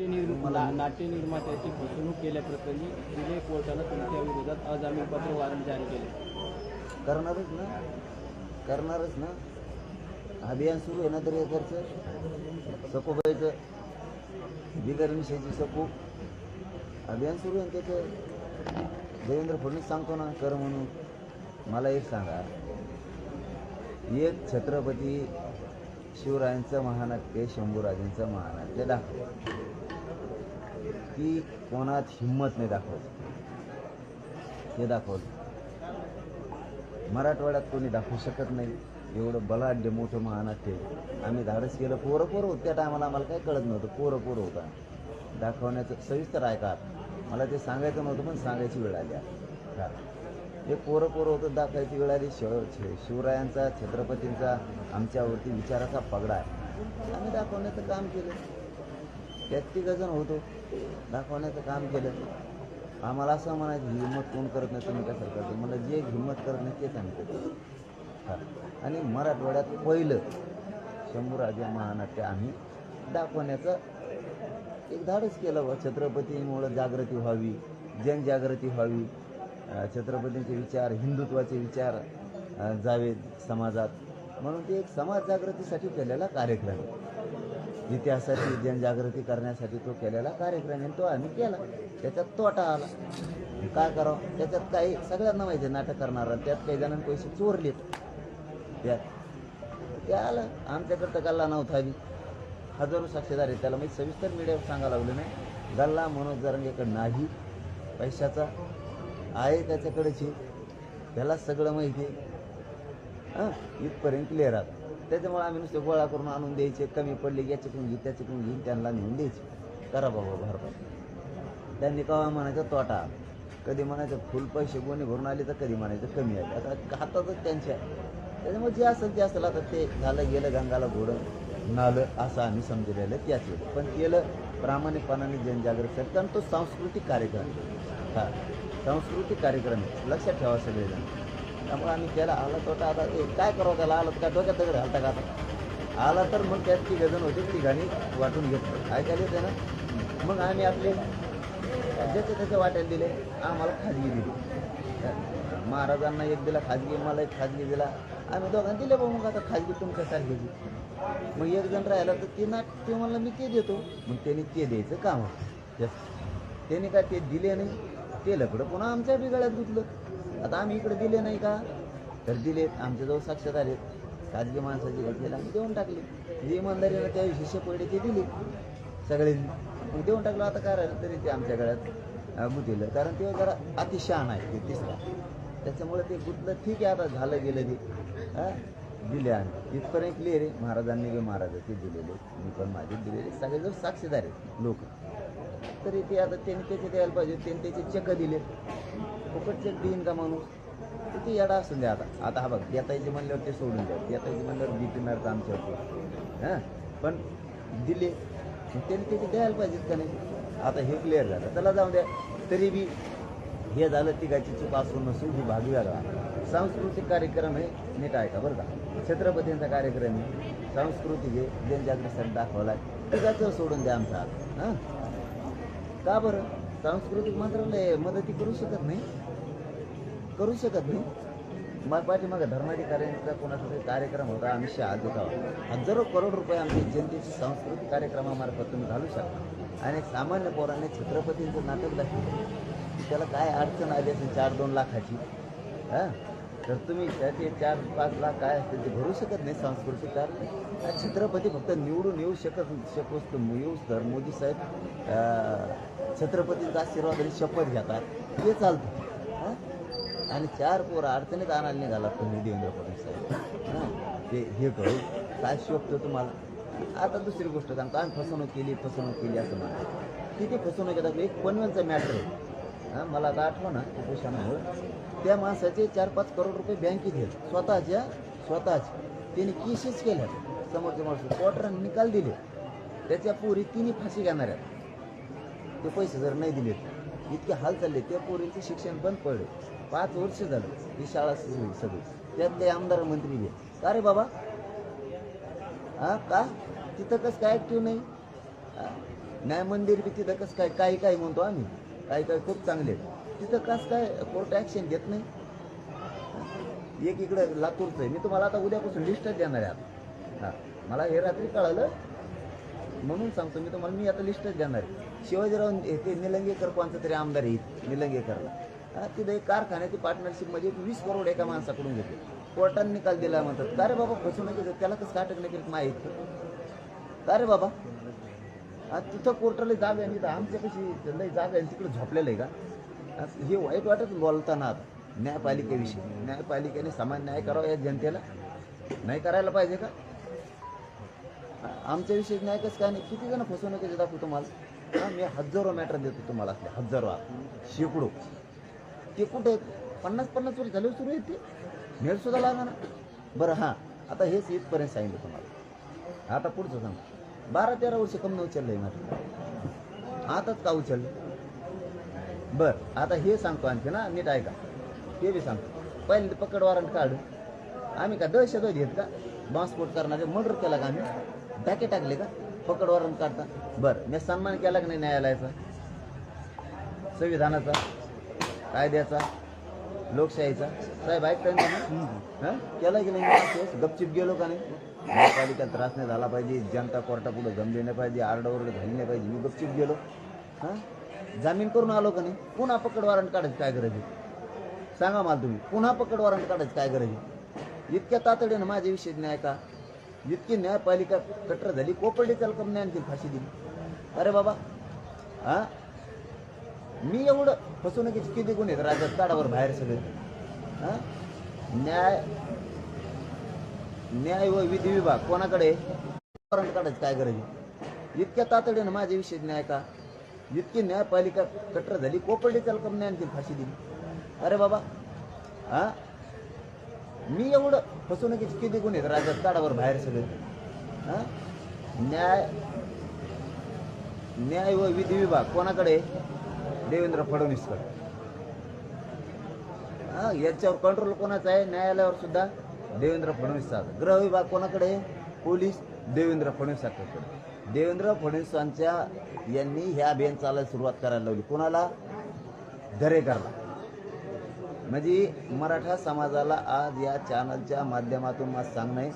नाट्यनिर्म- निर्मात्याची नाट्यनिर्मात्याची फसवणूक केल्याप्रकरणी दिले कोर्टानं तुमच्या विरोधात अजामीनपात्र वारंट जारी केले. करणारच ना. करणारच ना. अभियान सुरू आहे ना तरी एकडचं सकोबाईचं बिगर विषयाची सकू अभियान सुरू आहे त्याचं? देवेंद्र फडणवीस सांगतो ना कर म्हणून. मला एक सांगा. एक छत्रपती शिवरायांचं महानाट्य शंभूराजांचं महानाट्य दाखव. की कोणात हिंमत नाही दाखवत. हे दाखवलं. मराठवाड्यात कोणी दाखवू शकत नाही. एवढं बलाढ्य मोठं महानाट्य आम्ही धाडस केलं पोरं पोरं होतं. त्या टायमाला आम्हाला काही कळत नव्हतं. पोरं पोरं होता. दाखवण्याचं सविस्तर का मला ते सांगायचं नव्हतं पण सांगायची वेळ आली आता. हे. पोरं पोरं होतं दाखवायची वेळ आली. शिव शि- शिवरायांचा छत्रपतींचा आमच्यावरती विचाराचा पगडा आहे. आम्ही दाखवण्याचं काम केलं. त्यात होतो दाखवण्याचं काम केलं. आम्हाला असं म्हणायचं हिंमत कोण करत नाही तुम्ही कसं करतो? मला जे हिंमत करत नाही तेच आम्ही करतो. हा. आणि मराठवाड्यात पहिलं शंभूराजे महानाट्य आम्ही दाखवण्याचं एक धाडच केलं व छत्रपतीमुळं जागृती व्हावी जनजागृती व्हावी छत्रपतींचे विचार हिंदुत्वाचे विचार जावेत समाजात. म्हणून ते एक समाज जागृतीसाठी केलेला कार्यक्रम आहे. इतिहासाची जनजागृती करण्यासाठी तो केलेला कार्यक्रम आहे तो आम्ही केला. त्याच्यात तोटा आला. काय करावं? त्याच्यात काही सगळ्यांना माहिती आहे नाटक करणार त्यात काही जणांनी पैसे चोरलेत त्यात. ते आलं. आमच्याकडं तर गल्ला नव्हता मी हजारो साक्षीदार आहे त्याला मी सविस्तर मीडियावर सांगायला लागलो नाही. गल्ला मनोज जरंगेकडं नाही. पैशाचा आहे त्याच्याकडेची. त्याला सगळं माहिती आहे. हां? इथपर्यंत क्लिअर आहात त्याच्यामुळे आम्ही नुसते गोळा करून आणून द्यायचे कमी पडले याचे कोण घेईन त्याचे कोण घेईन त्यांना नेऊन द्यायचे. करा बाबा भरपाई त्यांनी कवा म्हणायचं तोटा. कधी म्हणायचं फुल पैसे गोणी भरून आले तर कधी म्हणायचं कमी आले. आता हातातच त्यांच्या आहे. त्याच्यामुळे जे असेल ते असेल. आता ते झालं गेलं गंगाला घोडं. नालं असं आम्ही समजलेलं त्याच वेळी पण केलं प्रामाणिकपणाने जनजागृती कारण तो सांस्कृतिक कार्यक्रम हा सांस्कृतिक कार्यक्रम आहे. लक्षात ठेवा सगळेजण. त्यामुळे आम्ही केला आला तो आता ते काय करावं त्याला? आलं तर काय डोक्यात दगड घालता का आता? आला तर मग त्यात ती गजन ती घाणी वाटून घेतलं काय केलं ना? मग आम्ही आपले ज्याचे त्याचे वाटायला दिले आम्हाला खाजगी दिली. महाराजांना एक दिला खाजगी मला एक खाजगी दिला. आम्ही दोघांना दिले बा मग आता खाजगी तुमच्यासारखी मग एक जण राहिला तर ते ना ते म्हणलं मी ते देतो. मग त्यांनी ते द्यायचं काम होतं. त्याने काय ते दिले नाही ते लकडं पुन्हा आमच्या बिगाड्यात गुतलं. आता आम्ही इकडे दिले नाही का? तर दिलेत आमच्याजवळ साक्षात आलेत. खाजगी माणसाची घेतलेली आम्ही देऊन टाकले. जी इमानदारीनं त्या शिष्य पडले ते दिले. सगळ्यांनी. मग देऊन टाकलं आता काय राहिलं तरी ते आमच्या गळ्यात अं, कारण ते जरा अतिशहाण आहे ते तिसरा त्याच्यामुळे ते गुतलं ठीक आहे आता झालं गेलं ते. हां दिले आम्ही. इथपर्यंत क्लिअर आहे. महाराजांनी बी महाराजाचे दिलेले. मी पण माझे दिलेले. सगळेजण साक्षीदार आहेत लोक. तरी ते आता त्यांनी त्याचे द्यायला पाहिजे त्यांनी त्याचे चेक दिले फुकट चेक देईन का माणूस? किती येडा असून द्या आता. आता हा बघ देतायचे म्हणल्यावर ते सोडून द्या. देतायचे म्हणल्यावर बी पिणार आमच्यावरती हां? पण दिले. त्यांनी त्याचे द्यायला पाहिजेत का नाही? आता हे क्लिअर झालं. त्याला जाऊन द्या. तरी बी हे झालं तिघाची चूक असून नसून ही भाग वेगळा. सांस्कृतिक कार्यक्रम आहे नीट ऐका बरं का? छत्रपतींचा कार्यक्रम आहे. सांस्कृतिक आहे. जनजागृतीसाठी दाखवला तिघाचं सोडून द्या आमचा हां? का बरं? सांस्कृतिक मंत्रालय मदती करू शकत नाही. करू शकत नाही. मग पाठीमागं धर्माधिकाऱ्यांचा कोणाचा तरी कार्यक्रम होता आम्ही शहा देत हजारो करोड रुपये आमच्या जनतेची सांस्कृतिक कार्यक्रमामार्फत तुम्ही घालू शकता. आणि एक सामान्य पोराने छत्रपतींचं नाटक दाखवलं. त्याला काय अडचण आली असेल चार दोन लाखाची? हां? तर तुम्ही त्याचे चार पाच लाख काय असतील ते भरू शकत नाही सांस्कृतिक कारण छत्रपती फक्त निवडून येऊ शकत शकत येऊच तर. मोदी साहेब छत्रपतींचा आशीर्वाद शपथ घेतात. हे चालतं. आणि चार पोरं अडचणीत आणायला निघाला तुम्ही देवेंद्र फडणवीस साहेब. हां? ते हे करू. काय शोभतो तुम्हाला? आता दुसरी गोष्ट सांगतो. आम्ही फसवणूक केली फसवणूक केली असं म्हणतात. किती फसवणूक येतात? एक पनवेलचा मॅटर आहे. हां? मला आता आठवण ना कुपोषणामुळं त्या माणसाचे चार पाच करोड रुपये बँकेत घेत स्वतःच्या स्वतःच त्यांनी केसेस केल्या समोरच्या माणूस कोर्टाने निकाल दिले. त्याच्या पोरी तिन्ही फाशी घेणार आहेत. ते पैसे जर नाही दिलेत इतके हाल चालले त्या पोरींचे शिक्षण बंद पडले. पाच वर्ष झालं ही शाळा सुरू सगळी. त्यातले आमदार मंत्री घे का रे बाबा? हा का? तिथं कसं काय ॲक्टिव्ह नाही? न्याय मंदिर बी तिथं कसं काय काही काही म्हणतो आम्ही. काही काही खूप चांगले आहेत. तिथं कसं काय कोर्ट ॲक्शन घेत नाही? एक इकडं लातूरचं आहे. मी तुम्हाला आता उद्यापासून लिस्टच देणार आहे आता. हां मला हे रात्री कळालं. म्हणून सांगतो मी तुम्हाला मी आता लिस्टच देणार आहे. शिवाजीराव हे ते निलंगेकर कोणता तरी आमदार येईल निलंगेकरला. हा तिथे एक कारखान्याची पार्टनरशिपमध्ये वीस करोड एका माणसाकडून घेते कोर्टाने निकाल दिला म्हणतात का रे बाबा फसवणूक केलं त्याला कसं अटक नाही केली माहीत? का रे बाबा हा तिथं कोर्टाला जागा आहे तिथं आमच्या कशी लई जागा आहे तिकडे झोपलेलं आहे का? हे वाईट वाटत बोलताना आता न्यायपालिकेविषयी. न्यायपालिकेने समान न्याय करावा या जनतेला. नाही करायला पाहिजे का? आमच्याविषयी न्याय कसं काय नाही? किती जण फसवणुकीचे दाखवतो तुम्हाला हा मी हजारो मॅटर देतो तुम्हाला असले हजारो. शेकडो. ते कुठे? आहेत? पन्नास पन्नास वर्ष झाले सुरू आहेत ते. मेळ सुद्धा लागणार. ना बरं हां. आता हेच इथपर्यंत सांगितलं तुम्हाला. आता पुढचं सांग बारा तेरा वर्ष कमी आहे माझं. आताच का उचललं? बरं आता हे सांगतो आणखी ना नीट ऐका. ते बी सांगतो. पहिले पकड वॉरंट काढ. आम्ही का दहशतवादी आहेत का? बॉम्बस्फोट करणारे मर्डर केला का आम्ही? टाके टाकले का? पकड वॉरंट काढता बरं. मी सन्मान केला का नाही न्यायालयाचा? संविधानाचा? कायद्याचा? लोकशाहीचा? साहेब ऐकताय ना? हं? केला की नाही? गपचिप गेलो का नाही? न्यायपालिका त्रास नाही झाला पाहिजे जनता कोर्टापुढे जमली नाही पाहिजे आरडाओरड झाली नाही पाहिजे मी गपचिप गेलो. हां? जामीन करून आलो का नाही? पुन्हा पकड वॉरंट काढायची काय गरज आहे? सांगा मला तुम्ही पुन्हा पकड वॉरंट काढायची काय गरज आहे? इतक्या तातडीनं माझ्या विषयी न्याय का? जितकी न्यायपालिका कटर झाली कोपर्डी चालकम नाही आणखी फाशी दिली. अरे बाबा हा? मी एवढं फसवणुकीचे किती गुन्हे आहेत? राज्यात काढावर बाहेर सगळे. हां? न्याय न्याय व विधी विभाग कोणाकडे? वॉरंट काढायचं काय गरज इतक्या तातडीनं माझ्या विषय न्याय का? इतकी न्यायपालिका कटर झाली कोपर्डी चालकम नाही आणखी फाशी दिली. अरे बाबा हा? मी एवढं फसवणुकीचे किती गुन्हे आहेत? राज्यात काढावर बाहेर सगळे. हां? न्याय न्याय व विधी विभाग कोणाकडे? देवेंद्र फडणवीसकडे. हां? याच्यावर कंट्रोल कोणाचा आहे? न्यायालयावर सुद्धा देवेंद्र फडणवीसचा गृह विभाग कोणाकडे? पोलीस देवेंद्र फडणवीसाकडे. देवेंद्र फडणवीसांच्या यांनी ह्या अभियान चालायला सुरुवात करायला लावली. कोणाला? दरेकरला. म्हणजे मराठा समाजाला आज या चॅनलच्या माध्यमातून मला सांगणं आहे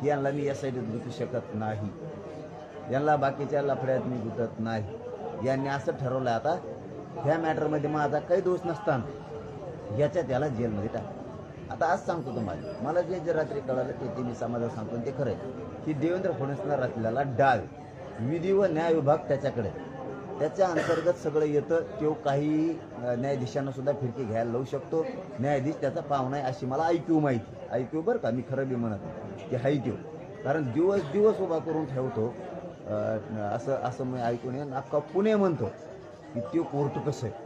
की यांना मी या साईडत गुतू शकत नाही. यांना बाकीच्या लफड्यात मी गुतत नाही. यांनी असं ठरवलं आता. ह्या मॅटरमध्ये माझा काही दोष नसताना याच्यात याला जेलमध्ये टाक आता आज सांगतो तुम्हाला. मला जे जे रात्री कळालं ते ते मी समाजाला सांगतो. आणि ते खरं आहे. की देवेंद्र फडणवीसला रात्रीला डाव विधी व न्याय विभाग त्याच्याकडे त्याच्या अंतर्गत सगळं येतं तो काही न्यायाधीशांना सुद्धा फिरकी घ्यायला लावू शकतो. न्यायाधीश त्याचा पाहुणा आहे अशी मला ऐक्यू माहिती ऐक्यू बरं का? मी खरं बी म्हणत नाही. की हायक्यू कारण दिवस दिवस उभा करून ठेवतो. असं असं मी ऐकून आहे अख्खा पुणे म्हणतो की तो कोर्ट कसं आहे.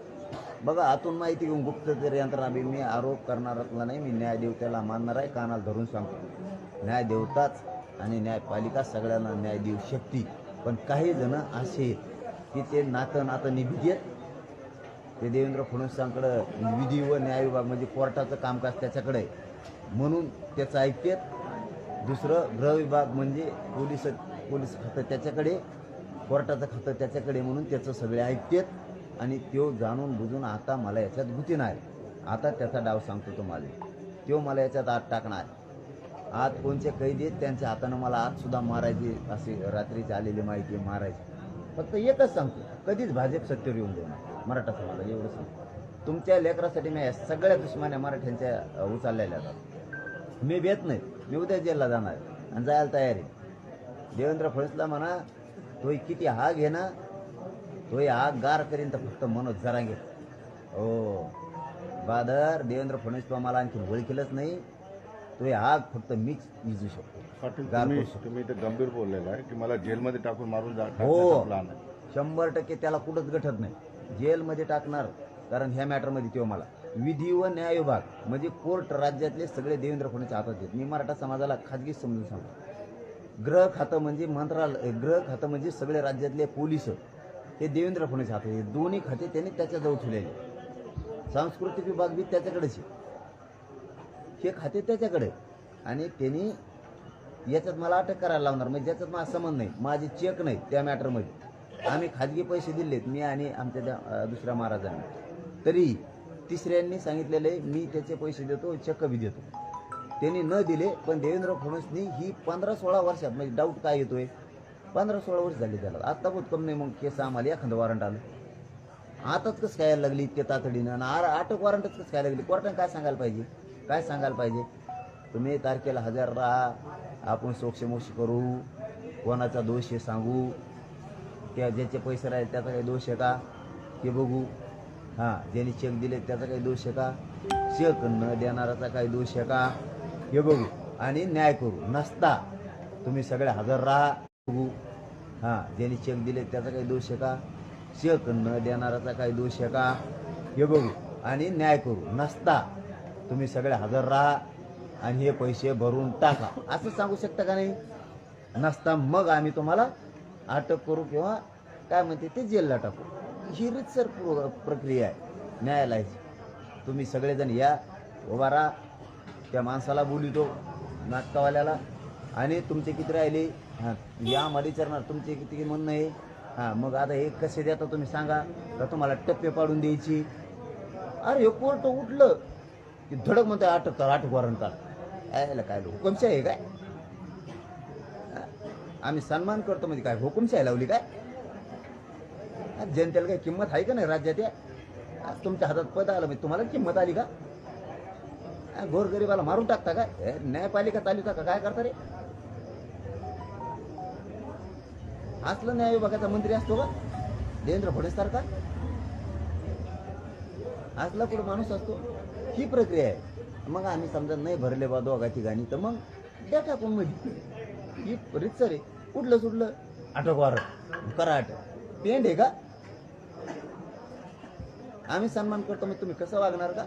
बघा आतून माहिती घेऊन गुप्तचर यंत्रणा बी मी आरोप करणारातला नाही. मी न्यायदेवतेला मानणार आहे कानाला धरून सांगतो. न्यायदेवताच आणि न्यायपालिका सगळ्यांना न्याय देऊ शकते पण काही जण असे आहेत. की ते नातं नातं निभित आहेत. ते देवेंद्र फडणवीसांकडं विधी व न्याय विभाग म्हणजे कोर्टाचं कामकाज त्याच्याकडे म्हणून त्याचं ऐकतेत दुसरं गृह विभाग म्हणजे पोलीस पोलीस खातं त्याच्याकडे कोर्टाचं खातं त्याच्याकडे म्हणून त्याचं सगळे ऐकतेत आणि तो जाणून बुजून आता मला याच्यात गुती नाही. आता त्याचा डाव सांगतो तुम्हाला. तो मला याच्यात आत टाकणार. आत कोणचे कैदी आहेत त्यांच्या हातानं मला आतसुद्धा मारायचे मारायची रात्रीचे आलेली माहिती मारायची. फक्त एकच सांगतो कधीच भाजप सत्तेवर येऊन देणार मराठा समाजाला एवढं सांगतो. तुमच्या लेकरासाठी मी या सगळ्या दुश्मन्या मराठ्यांच्या उचलल्या उचललेल्या मी भेट नाही मी उद्या जेलला जाणार आणि जायला तयारी देवेंद्र फडणवीसला म्हणा तो किती हाग घे ना तो आग गार करीन तर फक्त मनोज जरांगे. हो. बादर देवेंद्र फडणवीस मला आणखी ओळखीलच नाही. तो आग फक्त मीच विजू शकतो. तुम्ही ते गंभीर बोललेलं आहे की मला जेलमध्ये टाकून मारून जा हो. शंभर टक्के त्याला कुठंच गठत नाही. जेलमध्ये टाकणार कारण ह्या मॅटरमध्ये तो मला. विधी व न्याय विभाग म्हणजे कोर्ट राज्यातले सगळे देवेंद्र फडणवीस हातात आहेत मी मराठा समाजाला खाजगी समजून सांगतो. गृह खातं म्हणजे मंत्रालय गृह खातं म्हणजे सगळे राज्यातले पोलीस. हे देवेंद्र फडणवीस हातात आहेत दोन्ही खाते त्यांनी त्याच्याजवळ ठेवलेले. सांस्कृतिक विभाग बी त्याच्याकडेच आहे. हे खाते त्याच्याकडे. आणि त्यांनी याच्यात मला अटक करायला लावणार म्हणजे ज्याच्यात माझा संबंध नाही माझे चेक नाही त्या मॅटरमध्ये आम्ही खाजगी पैसे दिलेत मी आणि आमच्या त्या दुसऱ्या महाराजांनी. तरी तिसऱ्यांनी सांगितलेले मी त्याचे पैसे देतो चक्क बी देतो. त्यांनी न दिले पण देवेंद्र फडणवीसनी ही पंधरा सोळा वर्षात म्हणजे डाऊट काय येतोय? पंधरा सोळा वर्ष झाले त्याला. आत्ता बहुत कम नाही मग केस आम्हाला एखादं वॉरंट आलं. आताच कसं काय लागली इतक्या तातडीनं? आणि आर अटक वॉरंटच कसं काय लागली? कोर्टाने काय सांगायला पाहिजे? काय सांगायला पाहिजे? तुम्ही तारखेला हजर राहा. आपण सोक्षमोक्ष करू. कोणाचा दोष हे सांगू. त्या ज्याचे पैसे राहिले त्याचा काही दोष आहे का? ते बघू. हां ज्यांनी चेक दिले त्याचा काही दोष आहे का? चेक न देणाराचा काही दोष आहे का? हे बघू. आणि न्याय करू. नसता. तुम्ही सगळे हजर राहा. बघू. हां ज्यांनी चेक दिले त्याचा काही दोष आहे का? चेक न देणाराचा काही दोष आहे का? हे बघू. आणि न्याय करू. नसता. तुम्ही सगळे हजर राहा आणि हे पैसे भरून टाका. असं सांगू शकता का नाही? नसता मग आम्ही तुम्हाला अटक करू किंवा काय म्हणते ते जेलला टाकू. ही रितसर प्र- प्रक्रिया आहे न्यायालयाची. तुम्ही सगळेजण या उभा राहा. त्या माणसाला बोलितो नाटकावाल्याला. आणि तुमचे किती राहिले? हां या मध्ये विचारणार तुमचे किती म्हणणं आहे? हां मग आता हे कसे देता तुम्ही सांगा? का तुम्हाला टप्पे पाडून द्यायची? अरे हे कोर्ट उठलं. की धडक म्हणते अटक कर अटक वॉरंट काढ. यायला काय हुकुमशाही आहे काय? आम्ही सन्मान करतो म्हणजे काय? हुकुमशाही लावली काय? जनतेला काही किंमत आहे का नाही राज्यात या? तुमच्या हातात पद आलं म्हणजे तुम्हाला किंमत आली का? गोरगरीबाला मारून टाकता काय न्यायपालिका चालवता का? काय करता रे? असलं न्याय विभागाचा मंत्री असतो का? देवेंद्र फडणवीस सारखा? असला कुठं माणूस असतो. ही प्रक्रिया आहे. मग आम्ही समजा नाही भरले बा दोघा ठिकाणी तर मग द्या टाकून म्हणजे. ही रितसर आहे. कुठलं सुटलं? अटक वारट करा अटक पेंड आहे का? आम्ही सन्मान करतो मग तुम्ही कसं वागणार का?